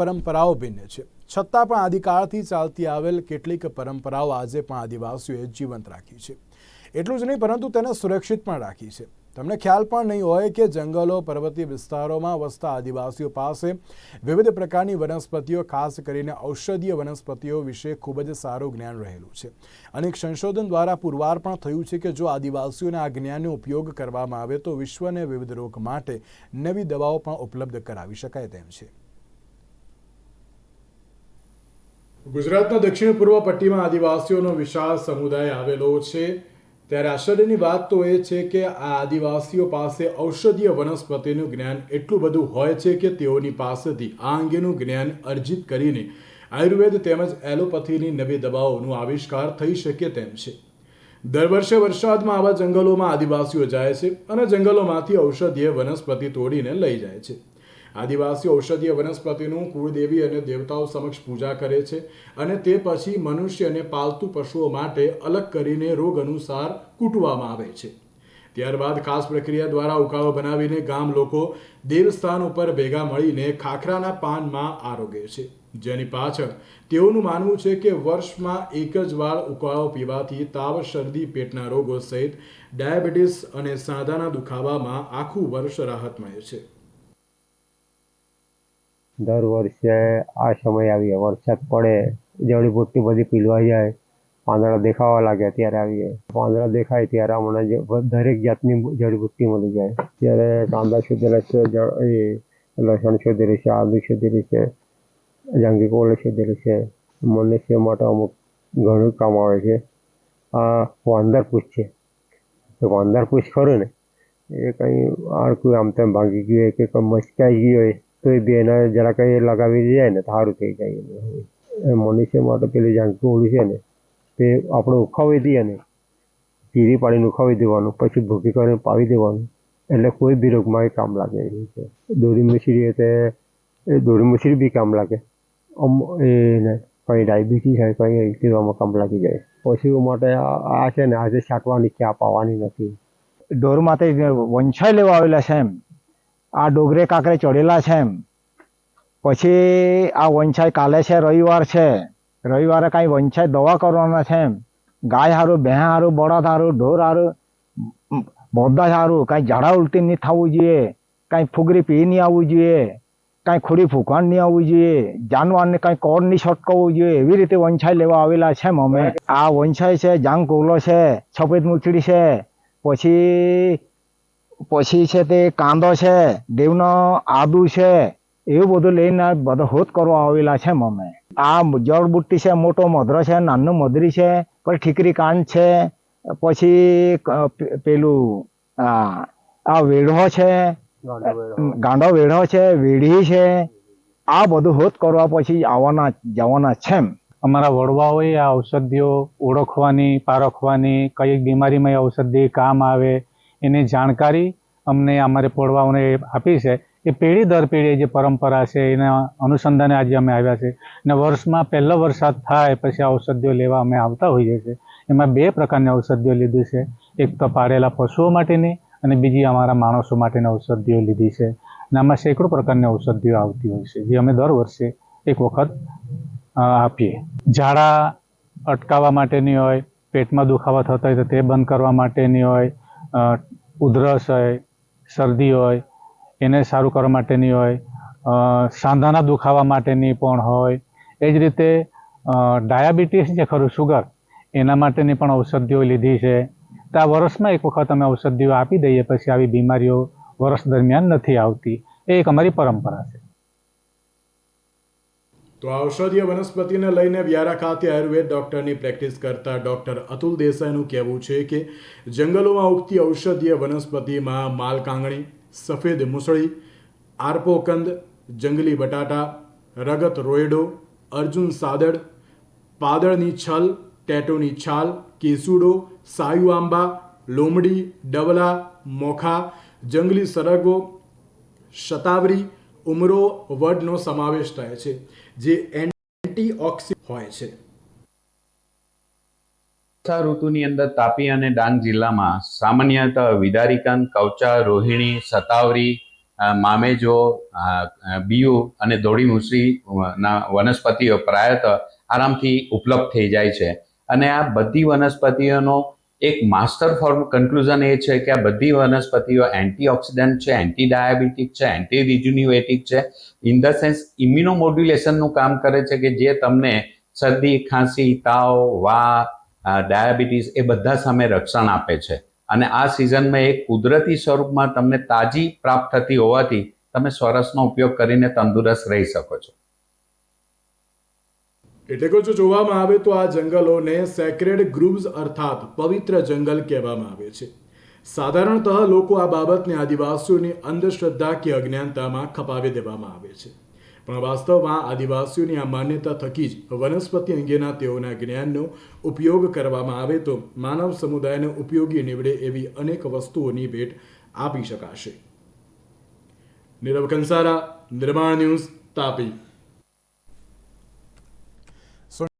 પરંપરાઓ ભિન્ન છે. છતાં પણ આદિકાળથી ચાલતી આવેલ કેટલીક પરંપરાઓ આજે પણ આદિવાસીઓએ જીવંત રાખી છે. એટલું જ નહીં, પરંતુ તેને સુરક્ષિત પણ રાખી છે. તમને ખ્યાલ પણ નહીં હોય કે જંગલો, પર્વતીય વિસ્તારોમાં વસતા આદિવાસીઓ પાસે વિવિધ પ્રકારની વનસ્પતિઓ, ખાસ કરીને ઔષધીય વનસ્પતિઓ વિશે ખૂબ જ સારું જ્ઞાન રહેલું છે. અનેક સંશોધન દ્વારા પુરવાર પણ થયું છે કે જો આદિવાસીઓને આ જ્ઞાનનો ઉપયોગ કરવામાં આવે તો વિશ્વને વિવિધ રોગ માટે નવી દવાઓ પણ ઉપલબ્ધ કરાવી શકાય તેમ છે. ગુજરાતના દક્ષિણ પૂર્વ પટ્ટીમાં આદિવાસીઓનો વિશાળ સમુદાય આવેલો છે. ત્યારે આશ્ચર્યની વાત તો એ છે કે આ આદિવાસીઓ પાસે ઔષધીય વનસ્પતિનું જ્ઞાન એટલું બધું હોય છે કે તેઓની પાસેથી આ અંગેનું જ્ઞાન અર્જિત કરીને આયુર્વેદ તેમજ એલોપથીની નવી દવાઓનો આવિષ્કાર થઈ શકે તેમ છે. દર વર્ષે વરસાદમાં આવા જંગલોમાં આદિવાસીઓ જાય છે અને જંગલોમાંથી ઔષધીય વનસ્પતિ તોડીને લઈ જાય છે. આદિવાસીઓ ઔષધીય વનસ્પતિનું કુળદેવી અને દેવતાઓ સમક્ષ પૂજા કરે છે અને તે પછી મનુષ્ય અને પાલતુ પશુઓ માટે અલગ કરીને રોગ અનુસાર કૂટવામાં આવે છે. ત્યારબાદ ખાસ પ્રક્રિયા દ્વારા ઉકાળો બનાવીને ગામ લોકો દેવસ્થાન ઉપર ભેગા મળીને ખાખરાના પાનમાં આરોગે છે. જેની પાછળ તેઓનું માનવું છે કે વર્ષમાં એક જ વાર ઉકાળો પીવાથી તાવ, શરદી, પેટના રોગો સહિત ડાયાબિટીસ અને સાંધાના દુખાવામાં આખું વર્ષ રાહત મળે છે. દર વર્ષે આ સમયે આવીએ વરસાદ પડે જડીબુટ્ટી બધી પીલવાઈ જાય, પાંદડા દેખાવા લાગે ત્યારે આવીએ. પાંદડા દેખાય ત્યારે અમને દરેક જાતની જડીબુટ્ટી મળી જાય. ત્યારે કાંદા છોદેલા છે લસણ છોદેલી છે, આદુ છોદેલી છે જાંગી કોળ છોદેલી છે. મનુષ્ય માટે અમુક ઘણું કામ આવે છે. આ વાંદર પૂછ છે. તો વાંદર પૂછ ખરું ને? એ કંઈ આડકું આમ તેમ ભાંગી ગયું હોય કે કંઈ મચકાઈ ગયું હોય તો એ બેને જરા કંઈ લગાવી જાય ને, તો સારું થઈ જાય મનુષ્ય માટે પેલી જાંકી ઓળી છે ને, તે આપણે ઉખાવી દઈએ ને પીરી પાડીને ઉખાવી દેવાનું, પછી ભૂકી કરીને પાવી દેવાનું. એટલે કોઈ બી રોગમાં એ કામ લાગે એવું છે. દોરી મછરી એ દોરી મછરી બી કામ લાગે. અમ એને કંઈ ડાયાબિટીસ હોય, કંઈ તેવામાં કામ લાગી જાય. પશુઓ માટે આ છે ને, આજે છાંટવાની ક્યાં પાવાની નથી. ઢોરમાંથી વંછાઈ લેવા આવેલા છે એમ. આ ડોગરે કાંકરે ચડેલા છે એમ. પછી આ વંછાઈ કાલે છે, રવિવાર છે. રવિવારે કાંઈ વંછાઈ દવા કરવાના છે એમ. ગાય હારું ભેં હારું, બળદ હારું, ઢોર હારું બધા હારું, કાંઈ ઝાડા ઉલટી નહીં થવું જોઈએ. કાંઈ ફુગરી પી નહીં આવવું જોઈએ. કાંઈ ખોડી ફૂંકાણ નહીં આવવું જોઈએ. જાનવરને કાંઈ કોડ નહીં છટકાવવું જોઈએ. એવી રીતે વંછાઈ લેવા આવેલા છે અમે. આ વંછાઈ છે જાંગ કોલો છે સફેદ મૂછડી છે. પછી પછી છે તે કાંદો છે દેવનો આદુ છે એવું બધું લઈને બધો હોત કરવા આવેલા છે મમે આ જળબુટ્ટી છે મોટો મધરો છે નાનું મધરી છે પછી ઠીકરી કાંડ છે પછી પેલું આ આ વેઢો છે ગાંડો વેઢો. છે વેઢી છે આ બધું હોત કરવા પછી આવવાના જવાના છે એમ. અમારા વડવાઓએ આ ઔષધિઓ ઓળખવાની પારખવાની કઈ બીમારીમાં ઔષધિ કામ આવે એની જાણકારી અમને અમારે પોળવાઓને આપી છે. એ પેઢી દર પેઢી જે પરંપરા છે, એના અનુસંધાને આજે અમે આવ્યા છે. ને વર્ષમાં પહેલો વરસાદ થાય પછી ઔષધિઓ લેવા અમે આવતા હોઈએ છીએ. એમાં બે પ્રકારની ઔષધિઓ લીધી છે. એક તો પાળેલા પશુઓ માટેની અને બીજી અમારા માણસો માટેની ઔષધિઓ લીધી છે. અને આમાં સેંકડો પ્રકારની ઔષધિઓ આવતી હોય છે, જે અમે દર વર્ષે એક વખત આપીએ. ઝાડા અટકાવવા માટેની હોય, પેટમાં દુખાવા થતા હોય તો તે બંધ કરવા માટેની હોય ઉધરસ હોય, શરદી હોય, એને સારું કરવા માટેની હોય સાંધાના દુખાવા માટેની પણ હોય. એ જ રીતે ડાયાબિટીસ જે ખરું સુગર, એના માટેની પણ ઔષધિઓ લીધી છે. તો આ વર્ષમાં એક વખત અમે ઔષધિઓ આપી દઈએ, પછી આવી બીમારીઓ વર્ષ દરમિયાન નથી આવતી. એ એક અમારી પરંપરા છે. તો ઔષધીય વનસ્પતિને લઈને વ્યારા ખાતે આયુર્વેદ ડોક્ટરની પ્રેક્ટિસ કરતા ડોક્ટર અતુલ દેસાઈનું કહેવું છે કે જંગલોમાં ઉગતી ઔષધીય વનસ્પતિમાં માલકાંગણી, સફેદ મુસળી આરપોકંદ જંગલી બટાટા, રગત રોયડો, અર્જુન સાદડ, પાદળની છલ, ટેટોની છાલ, કેસુડો, સાયુ આંબા, લોમડી ડવલા મોખા, જંગલી સરગો, શતાવરી ઉમરો વડનો સમાવેશ થાય છે જે એન્ટીઓક્સિડ હોય છે. વર્ષા ઋતુની અંદર તાપી અને ડાંગ જિલ્લામાં સામાન્યતઃ વિદારીકંદ કવચા રોહિણી સતાવરી મામેજો અ, અને દોડી મુસરી ના વનસ્પતિઓ પ્રાયત આરામથી ઉપલબ્ધ થઈ જાય છે. અને આ બધી વનસ્પતિઓનો એક માસ્ટર ફોર્મ કન્ક્લુઝન એ છે કે આ બધી વનસ્પતિઓ એન્ટીઓક્સિડન્ટ છે એન્ટી ડાયાબિટીક છે એન્ટી રિજ્યુનિવેટિક છે ઇન ધ સેન્સ ઇમ્યુનોમોડ્યુલેશનનું કામ કરે છે કે જે તમને શરદી, ખાંસી, તાવ, વા ડાયાબિટીસ એ બધા સામે રક્ષણ આપે છે. અને આ સિઝનમાં એક કુદરતી સ્વરૂપમાં તમને તાજી પ્રાપ્ત થતી હોવાથી તમે સ્વરસનો ઉપયોગ કરીને તંદુરસ્ત રહી શકો છો. એટલે કે જો જોવામાં આવે તો આ જંગલોને સેક્રેડ ગ્રુવ્સ અર્થાત પવિત્ર જંગલ કહેવામાં આવે છે. સાધારણતઃ લોકો આ બાબતને આદિવાસીઓની અંધશ્રદ્ધા કે અજ્ઞાનતામાં ખપાવી દેવામાં આવે છે. પણ વાસ્તવમાં આદિવાસીઓની આ માન્યતા થકી જ વનસ્પતિ અંગેના તેઓના જ્ઞાનનો ઉપયોગ કરવામાં આવે તો માનવ સમુદાયને ઉપયોગી નીવડે એવી અનેક વસ્તુઓની ભેટ આપી શકાશે. નીરવ કંસારા નિર્માણ ન્યૂઝ તાપી. So